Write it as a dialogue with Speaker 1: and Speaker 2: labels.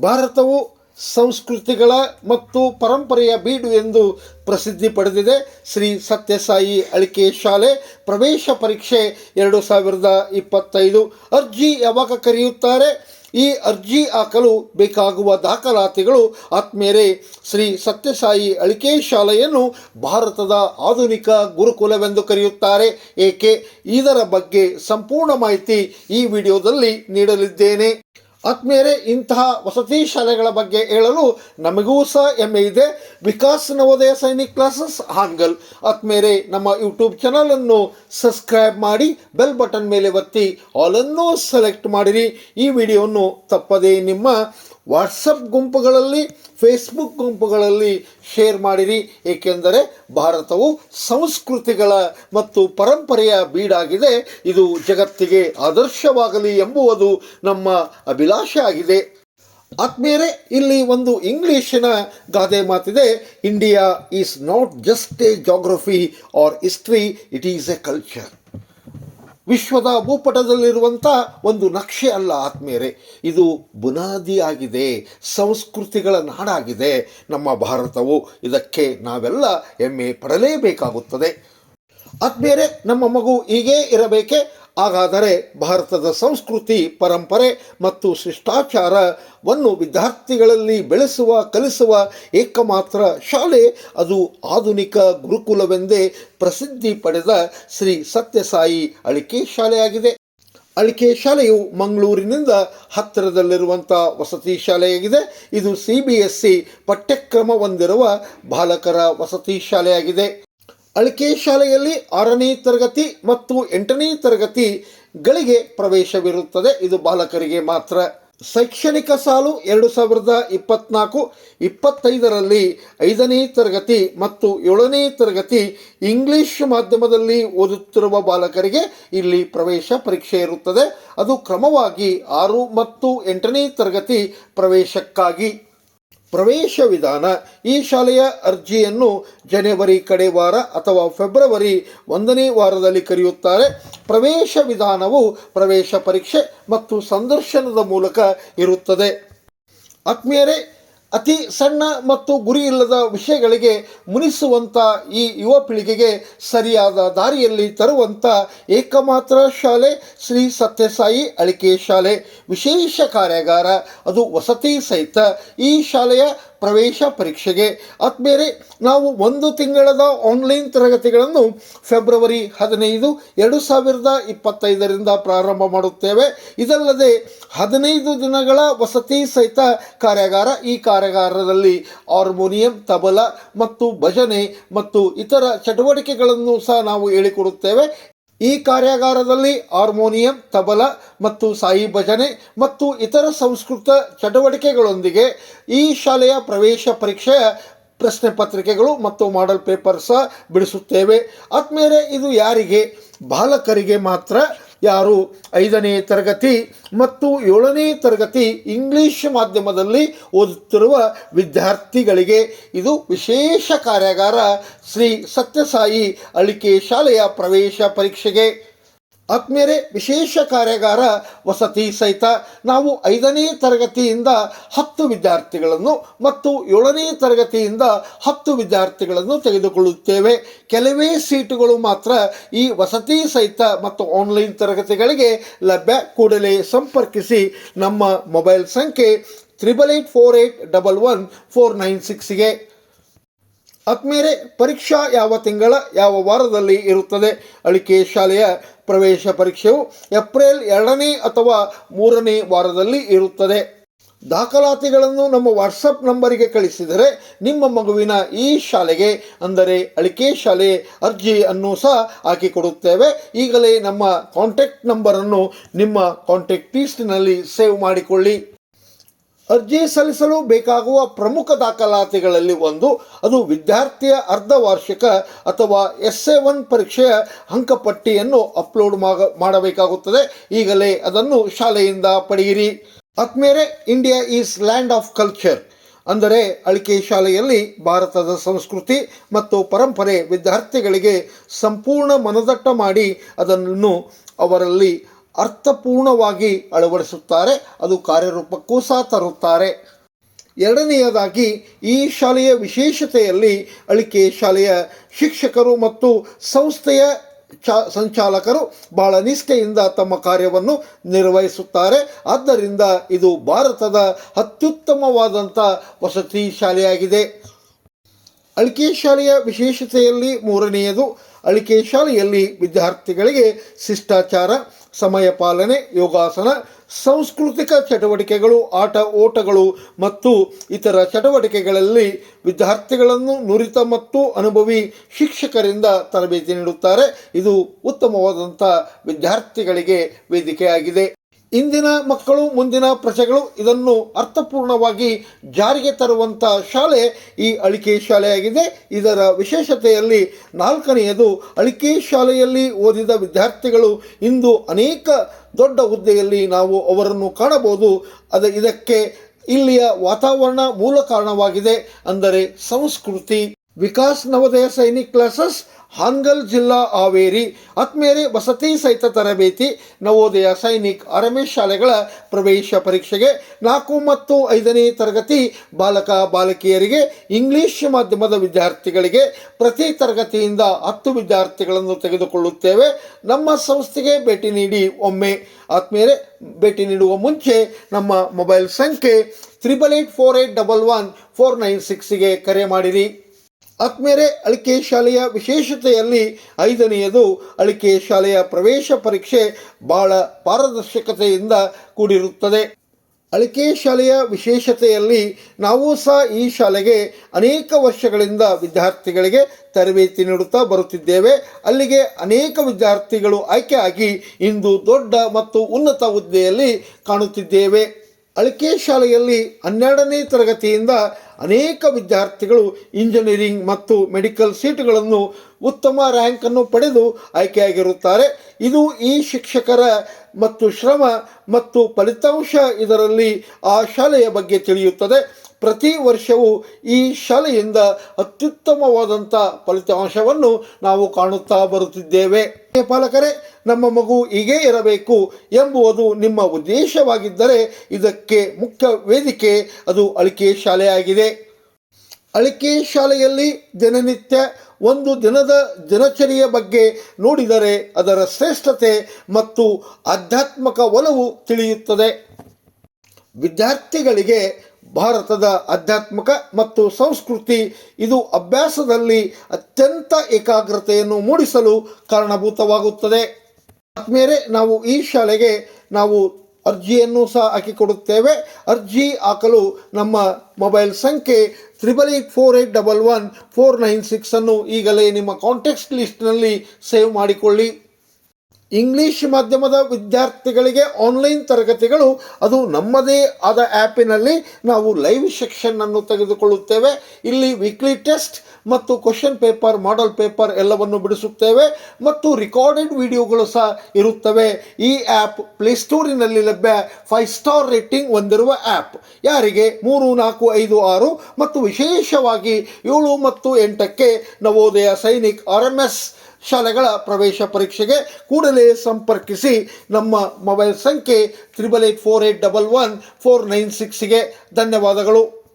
Speaker 1: ಭಾರತವು ಸಂಸ್ಕೃತಿಗಳ ಮತ್ತು ಪರಂಪರೆಯ ಬೀಡು ಎಂದು ಪ್ರಸಿದ್ಧಿ ಪಡೆದಿದೆ. ಶ್ರೀ ಸತ್ಯಸಾಯಿ ಅಳಿಕೆ ಶಾಲೆ ಪ್ರವೇಶ ಪರೀಕ್ಷೆ ಎರಡು ಸಾವಿರದ ಇಪ್ಪತ್ತೈದು. ಅರ್ಜಿ ಯಾವಾಗ ಕರೆಯುತ್ತಾರೆ? ಈ ಅರ್ಜಿ ಹಾಕಲು ಬೇಕಾಗುವ ದಾಖಲಾತಿಗಳು ಆತ್ಮೇರೆ ಶ್ರೀ ಸತ್ಯಸಾಯಿ ಅಳಿಕೆ ಶಾಲೆಯನ್ನು ಭಾರತದ ಆಧುನಿಕ ಗುರುಕುಲವೆಂದು ಕರೆಯುತ್ತಾರೆ. ಏಕೆ? ಇದರ ಬಗ್ಗೆ ಸಂಪೂರ್ಣ ಮಾಹಿತಿ ಈ ವಿಡಿಯೋದಲ್ಲಿ ನೀಡಲಿದ್ದೇನೆ. ಆತ್ಮೇರೆ ಇಂತಹ ವಸತಿ ಶಾಲೆಗಳ ಬಗ್ಗೆ ಹೇಳಲು ನಮಗೂ ಸಹ ಹೆಮ್ಮೆ ಇದೆ. ವಿಕಾಸ್ ನವೋದಯ ಸೈನಿಕ್ ಕ್ಲಾಸಸ್ ಹಾನ್ಗಲ್ ಆತ್ಮೇರೆ ನಮ್ಮ ಯೂಟ್ಯೂಬ್ ಚಾನಲನ್ನು ಸಬ್ಸ್ಕ್ರೈಬ್ ಮಾಡಿ, ಬೆಲ್ ಬಟನ್ ಮೇಲೆ ಒತ್ತಿ ಆಲನ್ನು ಸೆಲೆಕ್ಟ್ ಮಾಡಿರಿ. ಈ ವಿಡಿಯೋವನ್ನು ತಪ್ಪದೇ ನಿಮ್ಮ ವಾಟ್ಸಪ್ ಗುಂಪುಗಳಲ್ಲಿ, ಫೇಸ್ಬುಕ್ ಗುಂಪುಗಳಲ್ಲಿ ಶೇರ್ ಮಾಡಿರಿ. ಏಕೆಂದರೆ ಭಾರತವು ಸಂಸ್ಕೃತಿಗಳ ಮತ್ತು ಪರಂಪರೆಯ ಬೀಡಾಗಿದೆ. ಇದು ಜಗತ್ತಿಗೆ ಆದರ್ಶವಾಗಲಿ ಎಂಬುವುದು ನಮ್ಮ ಅಭಿಲಾಷೆ ಆಗಿದೆ. ಆತ್ಮೀಯರೇ, ಇಲ್ಲಿ ಒಂದು ಇಂಗ್ಲೀಷಿನ ಗಾದೆ ಮಾತಿದೆ. India is not just a geography or history, it is a culture. ವಿಶ್ವದ ಭೂಪಟದಲ್ಲಿರುವಂಥ ಒಂದು ನಕ್ಷೆ ಅಲ್ಲ ಆತ್ಮೀಯರೇ. ಇದು ಬುನಾದಿಯಾಗಿದೆ, ಸಂಸ್ಕೃತಿಗಳ ನಾಡಾಗಿದೆ ನಮ್ಮ ಭಾರತವು. ಇದಕ್ಕೆ ನಾವೆಲ್ಲ ಹೆಮ್ಮೆ ಪಡಲೇಬೇಕಾಗುತ್ತದೆ. ಆತ್ಮೀಯರೇ, ನಮ್ಮ ಮಗು ಹೀಗೇ ಇರಬೇಕೆ? ಹಾಗಾದರೆ ಭಾರತದ ಸಂಸ್ಕೃತಿ, ಪರಂಪರೆ ಮತ್ತು ಶಿಷ್ಟಾಚಾರವನ್ನು ವಿದ್ಯಾರ್ಥಿಗಳಲ್ಲಿ ಬೆಳೆಸುವ, ಕಲಿಸುವ ಏಕಮಾತ್ರ ಶಾಲೆ, ಅದು ಆಧುನಿಕ ಗುರುಕುಲವೆಂದೇ ಪ್ರಸಿದ್ಧಿ ಪಡೆದ ಶ್ರೀ ಸತ್ಯಸಾಯಿ ಅಳಿಕೆ ಶಾಲೆಯಾಗಿದೆ. ಅಳಿಕೆ ಶಾಲೆಯು ಮಂಗಳೂರಿನಿಂದ ಹತ್ತಿರದಲ್ಲಿರುವಂಥ ವಸತಿ ಶಾಲೆಯಾಗಿದೆ. ಇದು ಸಿ ಬಿ ಎಸ್ ಸಿ ಪಠ್ಯಕ್ರಮ ಹೊಂದಿರುವ ಬಾಲಕರ ವಸತಿ ಶಾಲೆಯಾಗಿದೆ. ಅಳಿಕೆ ಶಾಲೆಯಲ್ಲಿ ಆರನೇ ತರಗತಿ ಮತ್ತು ಎಂಟನೇ ತರಗತಿಗಳಿಗೆ ಪ್ರವೇಶವಿರುತ್ತದೆ. ಇದು ಬಾಲಕರಿಗೆ ಮಾತ್ರ. ಶೈಕ್ಷಣಿಕ ಸಾಲು ಎರಡು ಸಾವಿರದ ಇಪ್ಪತ್ನಾಲ್ಕು ಇಪ್ಪತ್ತೈದರಲ್ಲಿ ಐದನೇ ತರಗತಿ ಮತ್ತು ಏಳನೇ ತರಗತಿ ಇಂಗ್ಲಿಷ್ ಮಾಧ್ಯಮದಲ್ಲಿ ಓದುತ್ತಿರುವ ಬಾಲಕರಿಗೆ ಇಲ್ಲಿ ಪ್ರವೇಶ ಪರೀಕ್ಷೆ ಇರುತ್ತದೆ. ಅದು ಕ್ರಮವಾಗಿ ಆರು ಮತ್ತು ಎಂಟನೇ ತರಗತಿ ಪ್ರವೇಶಕ್ಕಾಗಿ ಪ್ರವೇಶ ವಿಧಾನ ಈ ಶಾಲೆಯ ಅರ್ಜಿಯನ್ನು ಜನವರಿ ಕಡೆ ವಾರ ಅಥವಾ ಫೆಬ್ರವರಿ ಒಂದನೇ ವಾರದಲ್ಲಿ ಕರೆಯುತ್ತಾರೆ. ಪ್ರವೇಶ ವಿಧಾನವು ಪ್ರವೇಶ ಪರೀಕ್ಷೆ ಮತ್ತು ಸಂದರ್ಶನದ ಮೂಲಕ ಇರುತ್ತದೆ. ಆತ್ಮೀಯರೇ ಅತಿ ಸಣ್ಣ ಮತ್ತು ಗುರಿ ಇಲ್ಲದ ವಿಷಯಗಳಿಗೆ ಮುನಿಸುವಂಥ ಈ ಯುವ ಪೀಳಿಗೆಗೆ ಸರಿಯಾದ ದಾರಿಯಲ್ಲಿ ತರುವಂಥ ಏಕಮಾತ್ರ ಶಾಲೆ ಶ್ರೀ ಸತ್ಯಸಾಯಿ ಅಳಿಕೆ ಶಾಲೆ. ವಿಶೇಷ ಕಾರ್ಯಾಗಾರ, ಅದು ವಸತಿ ಸಹಿತ ಈ ಶಾಲೆಯ ಪ್ರವೇಶ ಪರೀಕ್ಷೆಗೆ. ಆದ್ಮೇಲೆ ನಾವು ಒಂದು ತಿಂಗಳದ ಆನ್ಲೈನ್ ತರಗತಿಗಳನ್ನು ಫೆಬ್ರವರಿ ಹದಿನೈದು, ಎರಡು ಸಾವಿರದ ಇಪ್ಪತ್ತೈದರಿಂದ ಪ್ರಾರಂಭ ಮಾಡುತ್ತೇವೆ. ಇದಲ್ಲದೆ ಹದಿನೈದು ದಿನಗಳ ವಸತಿ ಸಹಿತ ಕಾರ್ಯಾಗಾರ, ಈ ಕಾರ್ಯಾಗಾರದಲ್ಲಿ ಹಾರ್ಮೋನಿಯಂ, ತಬಲ ಮತ್ತು ಭಜನೆ ಮತ್ತು ಇತರ ಚಟುವಟಿಕೆಗಳನ್ನು ಸಹ ನಾವು ಹೇಳಿಕೊಡುತ್ತೇವೆ. ಈ ಕಾರ್ಯಾಗಾರದಲ್ಲಿ ಹಾರ್ಮೋನಿಯಂ, ತಬಲ ಮತ್ತು ಸಾಯಿ ಭಜನೆ ಮತ್ತು ಇತರ ಸಂಸ್ಕೃತ ಚಟುವಟಿಕೆಗಳೊಂದಿಗೆ ಈ ಶಾಲೆಯ ಪ್ರವೇಶ ಪರೀಕ್ಷೆಯ ಪ್ರಶ್ನೆ ಪತ್ರಿಕೆಗಳು ಮತ್ತು ಮಾಡೆಲ್ ಪೇಪರ್ ಬಿಡಿಸುತ್ತೇವೆ. ಆದ್ಮೇಲೆ ಇದು ಯಾರಿಗೆ? ಬಾಲಕರಿಗೆ ಮಾತ್ರ. ಯಾರು? ಐದನೇ ತರಗತಿ ಮತ್ತು ಏಳನೇ ತರಗತಿ ಇಂಗ್ಲಿಷ್ ಮಾಧ್ಯಮದಲ್ಲಿ ಓದುತ್ತಿರುವ ವಿದ್ಯಾರ್ಥಿಗಳಿಗೆ ಇದು ವಿಶೇಷ ಕಾರ್ಯಾಗಾರ. ಶ್ರೀ ಸತ್ಯಸಾಯಿ ಅಳಿಕೆ ಶಾಲೆಯ ಪ್ರವೇಶ ಪರೀಕ್ಷೆಗೆ ಆತ್ಮೇಲೆ ವಿಶೇಷ ಕಾರ್ಯಾಗಾರ ವಸತಿ ಸಹಿತ ನಾವು ಐದನೇ ತರಗತಿಯಿಂದ ಹತ್ತು ವಿದ್ಯಾರ್ಥಿಗಳನ್ನು ಮತ್ತು ಏಳನೇ ತರಗತಿಯಿಂದ ಹತ್ತು ವಿದ್ಯಾರ್ಥಿಗಳನ್ನು ತೆಗೆದುಕೊಳ್ಳುತ್ತೇವೆ. ಕೆಲವೇ ಸೀಟುಗಳು ಮಾತ್ರ ಈ ವಸತಿ ಸಹಿತ ಮತ್ತು ಆನ್ಲೈನ್ ತರಗತಿಗಳಿಗೆ ಲಭ್ಯ. ಕೂಡಲೇ ಸಂಪರ್ಕಿಸಿ ನಮ್ಮ ಮೊಬೈಲ್ ಸಂಖ್ಯೆ triple eight four eight double one four nine ಸಿಕ್ಸ್ಗೆ ಆದ್ಮೇಲೆ ಪರೀಕ್ಷಾ ಯಾವ ತಿಂಗಳ ಯಾವ ವಾರದಲ್ಲಿ ಇರುತ್ತದೆ? ಅಳಿಕೆ ಶಾಲೆಯ ಪ್ರವೇಶ ಪರೀಕ್ಷೆಯು ಏಪ್ರಿಲ್ ಎರಡನೇ ಅಥವಾ ಮೂರನೇ ವಾರದಲ್ಲಿ ಇರುತ್ತದೆ. ದಾಖಲಾತಿಗಳನ್ನು ನಮ್ಮ ವಾಟ್ಸಪ್ ನಂಬರಿಗೆ ಕಳಿಸಿದರೆ ನಿಮ್ಮ ಮಗುವಿನ ಈ ಶಾಲೆಗೆ, ಅಂದರೆ ಅಳಿಕೆ ಶಾಲೆ ಅರ್ಜಿಯನ್ನು ಸಹ ಹಾಕಿಕೊಡುತ್ತೇವೆ. ಈಗಲೇ ನಮ್ಮ ಕಾಂಟ್ಯಾಕ್ಟ್ ನಂಬರನ್ನು ನಿಮ್ಮ ಕಾಂಟ್ಯಾಕ್ಟ್ ಲೀಸ್ಟ್ನಲ್ಲಿ ಸೇವ್ ಮಾಡಿಕೊಳ್ಳಿ. ಅರ್ಜಿ ಸಲ್ಲಿಸಲು ಬೇಕಾಗುವ ಪ್ರಮುಖ ದಾಖಲಾತಿಗಳಲ್ಲಿ ಒಂದು. ಅದು ವಿದ್ಯಾರ್ಥಿಯ ಅರ್ಧ ವಾರ್ಷಿಕ ಅಥವಾ ಎಸ್ ಎ ಒನ್ ಪರೀಕ್ಷೆಯ ಅಂಕಪಟ್ಟಿಯನ್ನು ಅಪ್ಲೋಡ್ ಮಾಡಬೇಕಾಗುತ್ತದೆ. ಈಗಲೇ ಅದನ್ನು ಶಾಲೆಯಿಂದ ಪಡೆಯಿರಿ. ಅತ್ಮೇರೆ India is land of culture. ಅಂದರೆ, ಅಳಿಕೆ ಶಾಲೆಯಲ್ಲಿ ಭಾರತದ ಸಂಸ್ಕೃತಿ ಮತ್ತು ಪರಂಪರೆ ವಿದ್ಯಾರ್ಥಿಗಳಿಗೆ ಸಂಪೂರ್ಣ ಮನದಟ್ಟ ಮಾಡಿ ಅದನ್ನು ಅವರಲ್ಲಿ ಅರ್ಥಪೂರ್ಣವಾಗಿ ಅಳವಡಿಸುತ್ತಾರೆ. ಅದು ಕಾರ್ಯರೂಪಕ್ಕೂ ಸಹ ತರುತ್ತಾರೆ. ಎರಡನೆಯದಾಗಿ, ಈ ಶಾಲೆಯ ವಿಶೇಷತೆಯಲ್ಲಿ ಅಳಿಕೆ ಶಾಲೆಯ ಶಿಕ್ಷಕರು ಮತ್ತು ಸಂಸ್ಥೆಯ ಚಾ, ಸಂಚಾಲಕರು ಬಹಳ ನಿಷ್ಠೆಯಿಂದ ತಮ್ಮ ಕಾರ್ಯವನ್ನು ನಿರ್ವಹಿಸುತ್ತಾರೆ. ಆದ್ದರಿಂದ ಇದು ಭಾರತದ ಅತ್ಯುತ್ತಮವಾದಂಥ ವಸತಿ ಶಾಲೆಯಾಗಿದೆ. ಅಳಿಕೆ ಶಾಲೆಯ ವಿಶೇಷತೆಯಲ್ಲಿ ಮೂರನೆಯದು, ಅಳಿಕೆ ಶಾಲೆಯಲ್ಲಿ ವಿದ್ಯಾರ್ಥಿಗಳಿಗೆ ಶಿಷ್ಟಾಚಾರ. ಸಮಯ ಪಾಲನೆ, ಯೋಗಾಸನ, ಸಾಂಸ್ಕೃತಿಕ ಚಟುವಟಿಕೆಗಳು, ಆಟ ಓಟಗಳು ಮತ್ತು ಇತರ ಚಟುವಟಿಕೆಗಳಲ್ಲಿ ವಿದ್ಯಾರ್ಥಿಗಳನ್ನು ನುರಿತ ಮತ್ತು ಅನುಭವಿ ಶಿಕ್ಷಕರಿಂದ ತರಬೇತಿ ನೀಡುತ್ತಾರೆ. ಇದು ಉತ್ತಮವಾದಂಥ ವಿದ್ಯಾರ್ಥಿಗಳಿಗೆ ವೇದಿಕೆಯಾಗಿದೆ. ಇಂದಿನ ಮಕ್ಕಳು, ಮುಂದಿನ ಪ್ರಜೆಗಳು ಇದನ್ನು ಅರ್ಥಪೂರ್ಣವಾಗಿ ಜಾರಿಗೆ ತರುವಂಥ ಶಾಲೆ ಈ ಅಳಿಕೆ ಶಾಲೆಯಾಗಿದೆ. ಇದರ ವಿಶೇಷತೆಯಲ್ಲಿ ನಾಲ್ಕನೆಯದು, ಅಳಿಕೆ ಶಾಲೆಯಲ್ಲಿ ಓದಿದ ವಿದ್ಯಾರ್ಥಿಗಳು ಇಂದು ಅನೇಕ ದೊಡ್ಡ ಹುದ್ದೆಯಲ್ಲಿ ನಾವು ಅವರನ್ನು ಕಾಣಬಹುದು. ಅದು ಇದಕ್ಕೆ ಇಲ್ಲಿಯ ವಾತಾವರಣ ಮೂಲ ಕಾರಣವಾಗಿದೆ ಅಂದರೆ ಸಂಸ್ಕೃತಿ. ವಿಕಾಸ್ ನವೋದಯ ಸೈನಿಕ್ ಕ್ಲಾಸಸ್, ಹಾನ್ಗಲ್ ಜಿಲ್ಲಾ ಹಾವೇರಿ, ಆತ್ಮೇರೆ ವಸತಿ ಸಹಿತ ತರಬೇತಿ, ನವೋದಯ ಸೈನಿಕ್ ಅರಮೆ ಶಾಲೆಗಳ ಪ್ರವೇಶ ಪರೀಕ್ಷೆಗೆ ನಾಲ್ಕು ಮತ್ತು ಐದನೇ ತರಗತಿ ಬಾಲಕ ಬಾಲಕಿಯರಿಗೆ, ಇಂಗ್ಲಿಷ್ ಮಾಧ್ಯಮದ ವಿದ್ಯಾರ್ಥಿಗಳಿಗೆ ಪ್ರತಿ ತರಗತಿಯಿಂದ ಹತ್ತು ವಿದ್ಯಾರ್ಥಿಗಳನ್ನು ತೆಗೆದುಕೊಳ್ಳುತ್ತೇವೆ. ನಮ್ಮ ಸಂಸ್ಥೆಗೆ ಭೇಟಿ ನೀಡಿ ಒಮ್ಮೆ. ಆತ್ಮೇರೆ ಭೇಟಿ ನೀಡುವ ಮುಂಚೆ ನಮ್ಮ ಮೊಬೈಲ್ ಸಂಖ್ಯೆ triple eight four eight double one four nine ಸಿಕ್ಸ್ಗೆ ಕರೆ ಮಾಡಿರಿ. ಆತ್ಮೇರೆ ಅಳಿಕೆ ಶಾಲೆಯ ವಿಶೇಷತೆಯಲ್ಲಿ ಐದನೆಯದು ಅಳಿಕೆ ಶಾಲೆಯ ಪ್ರವೇಶ ಪರೀಕ್ಷೆ ಬಹಳ ಪಾರದರ್ಶಕತೆಯಿಂದ ಕೂಡಿರುತ್ತದೆ. ಅಳಿಕೆ ಶಾಲೆಯ ವಿಶೇಷತೆಯಲ್ಲಿ ನಾವು ಸಹ ಈ ಶಾಲೆಗೆ ಅನೇಕ ವರ್ಷಗಳಿಂದ ವಿದ್ಯಾರ್ಥಿಗಳಿಗೆ ತರಬೇತಿ ನೀಡುತ್ತಾ ಬರುತ್ತಿದ್ದೇವೆ. ಅಲ್ಲಿಗೆ ಅನೇಕ ವಿದ್ಯಾರ್ಥಿಗಳು ಆಯ್ಕೆಯಾಗಿ ಇಂದು ದೊಡ್ಡ ಮತ್ತು ಉನ್ನತ ಹುದ್ದೆಯಲ್ಲಿ ಕಾಣುತ್ತಿದ್ದೇವೆ. ಅಳಿಕೆ ಶಾಲೆಯಲ್ಲಿ ಹನ್ನೆರಡನೇ ತರಗತಿಯಿಂದ ಅನೇಕ ವಿದ್ಯಾರ್ಥಿಗಳು ಇಂಜಿನಿಯರಿಂಗ್ ಮತ್ತು ಮೆಡಿಕಲ್ ಸೀಟುಗಳನ್ನು ಉತ್ತಮ ರ್ಯಾಂಕನ್ನು ಪಡೆದು ಆಯ್ಕೆಯಾಗಿರುತ್ತಾರೆ. ಇದು ಈ ಶಿಕ್ಷಕರ ಮತ್ತು ಶ್ರಮ ಮತ್ತು ಫಲಿತಾಂಶ ಇದರಲ್ಲಿ ಆ ಶಾಲೆಯ ಬಗ್ಗೆ ತಿಳಿಯುತ್ತದೆ. ಪ್ರತಿ ವರ್ಷವೂ ಈ ಶಾಲೆಯಿಂದ ಅತ್ಯುತ್ತಮವಾದಂಥ ಫಲಿತಾಂಶವನ್ನು ನಾವು ಕಾಣುತ್ತಾ ಬರುತ್ತಿದ್ದೇವೆ. ಪಾಲಕರೇ, ನಮ್ಮ ಮಗು ಹೀಗೇ ಇರಬೇಕು ಎಂಬುವುದು ನಿಮ್ಮ ಉದ್ದೇಶವಾಗಿದ್ದರೆ ಇದಕ್ಕೆ ಮುಖ್ಯ ವೇದಿಕೆ ಅದು ಅಳಿಕೆ ಶಾಲೆಯಾಗಿದೆ. ಅಳಿಕೆ ಶಾಲೆಯಲ್ಲಿ ದಿನನಿತ್ಯ ಒಂದು ದಿನದ ದಿನಚರಿಯ ಬಗ್ಗೆ ನೋಡಿದರೆ ಅದರ ಶ್ರೇಷ್ಠತೆ ಮತ್ತು ಆಧ್ಯಾತ್ಮಕ ಒಲವು ತಿಳಿಯುತ್ತದೆ. ವಿದ್ಯಾರ್ಥಿಗಳಿಗೆ ಭಾರತದ ಆಧ್ಯಾತ್ಮಿಕ ಮತ್ತು ಸಂಸ್ಕೃತಿ, ಇದು ಅಭ್ಯಾಸದಲ್ಲಿ ಅತ್ಯಂತ ಏಕಾಗ್ರತೆಯನ್ನು ಮೂಡಿಸಲು ಕಾರಣಭೂತವಾಗುತ್ತದೆ. ಆದ್ಮೇಲೆ ನಾವು ಈ ಶಾಲೆಗೆ ನಾವು ಅರ್ಜಿಯನ್ನು ಸಹ ಹಾಕಿಕೊಡುತ್ತೇವೆ. ಅರ್ಜಿ ಹಾಕಲು ನಮ್ಮ ಮೊಬೈಲ್ ಸಂಖ್ಯೆ triple eight four eight double one four nine ಸಿಕ್ಸನ್ನು ಈಗಲೇ ನಿಮ್ಮ ಕಾಂಟ್ಯಾಕ್ಟ್ ಲಿಸ್ಟ್ನಲ್ಲಿ ಸೇವ್ ಮಾಡಿಕೊಳ್ಳಿ. ಇಂಗ್ಲಿಷ್ ಮಾಧ್ಯಮದ ವಿದ್ಯಾರ್ಥಿಗಳಿಗೆ ಆನ್ಲೈನ್ ತರಗತಿಗಳು, ಅದು ನಮ್ಮದೇ ಆದ ಆ್ಯಪಿನಲ್ಲಿ ನಾವು ಲೈವ್ ಸೆಕ್ಷನ್ನನ್ನು ತೆಗೆದುಕೊಳ್ಳುತ್ತೇವೆ. ಇಲ್ಲಿ ವೀಕ್ಲಿ ಟೆಸ್ಟ್ ಮತ್ತು ಕ್ವಶನ್ ಪೇಪರ್ ಮಾಡಲ್ ಪೇಪರ್ ಎಲ್ಲವನ್ನು ಬಿಡಿಸುತ್ತೇವೆ ಮತ್ತು ರಿಕಾರ್ಡೆಡ್ ವಿಡಿಯೋಗಳು ಸಹ ಇರುತ್ತವೆ. ಈ ಆ್ಯಪ್ ಪ್ಲೇಸ್ಟೋರಿನಲ್ಲಿ ಲಭ್ಯ ಫೈವ್ ಸ್ಟಾರ್ ರೇಟಿಂಗ್ ಹೊಂದಿರುವ ಆ್ಯಪ್ ಯಾರಿಗೆ? ಮೂರು, ನಾಲ್ಕು, ಐದು, ಆರು ಮತ್ತು ವಿಶೇಷವಾಗಿ ಏಳು ಮತ್ತು ಎಂಟಕ್ಕೆ Navodaya Sainik R M S ಶಾಲೆಗಳ ಪ್ರವೇಶ ಪರೀಕ್ಷೆಗೆ ಕೂಡಲೇ ಸಂಪರ್ಕಿಸಿ ನಮ್ಮ ಮೊಬೈಲ್ ಸಂಖ್ಯೆ triple eight four eight double one four nine ಸಿಕ್ಸ್ಗೆ ಧನ್ಯವಾದಗಳು.